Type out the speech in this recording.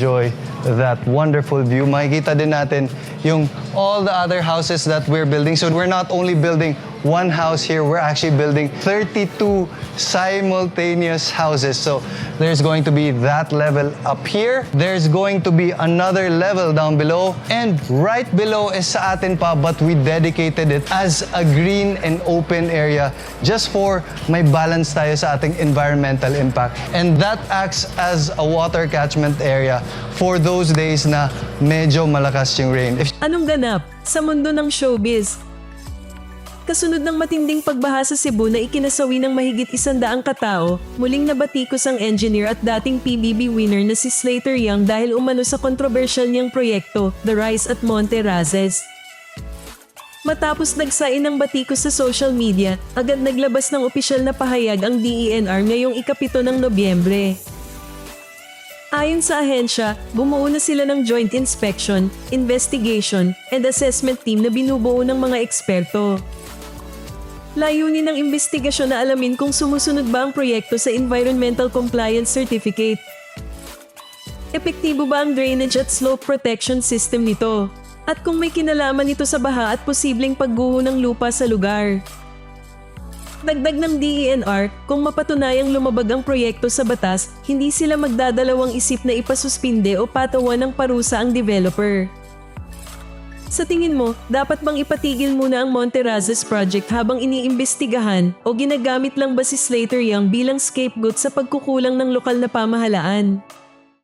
enjoy that wonderful view. Makikita din natin yung all the other houses that we're building. So we're not only building one house here, we're actually building 32 simultaneous houses. So there's going to be that level up here. There's going to be another level down below. And right below is sa atin pa, but we dedicated it as a green and open area just for may balance tayo sa ating environmental impact. And that acts as a water catchment area for those days na medyo malakas yung rain. If Anong ganap sa mundo ng showbiz? Kasunod ng matinding pagbaha sa Cebu na ikinasawi ng mahigit isandaang katao, muling nabatikos ang engineer at dating PBB winner na si Slater Young dahil umano sa kontrobersyal niyang proyekto, The Rise at Monte Razes. Matapos nagsain ng batikos sa social media, agad naglabas ng opisyal na pahayag ang DENR ngayong ikapito ng Nobyembre. Ayon sa ahensya, bumuo na sila ng joint inspection, investigation, and assessment team na binubuo ng mga eksperto. Layunin ng investigasyon na alamin kung sumusunod ba ang proyekto sa Environmental Compliance Certificate. Epektibo ba ang drainage at slope protection system nito? At kung may kinalaman nito sa baha at posibleng pagguho ng lupa sa lugar. Dagdag ng DENR, kung mapatunayang lumabag ang proyekto sa batas, hindi sila magdadalawang isip na ipasuspinde o patawan ng parusa ang developer. Sa tingin mo, dapat bang ipatigil muna ang Monterazes project habang iniimbestigahan o ginagamit lang ba si Slater Young bilang scapegoat sa pagkukulang ng lokal na pamahalaan?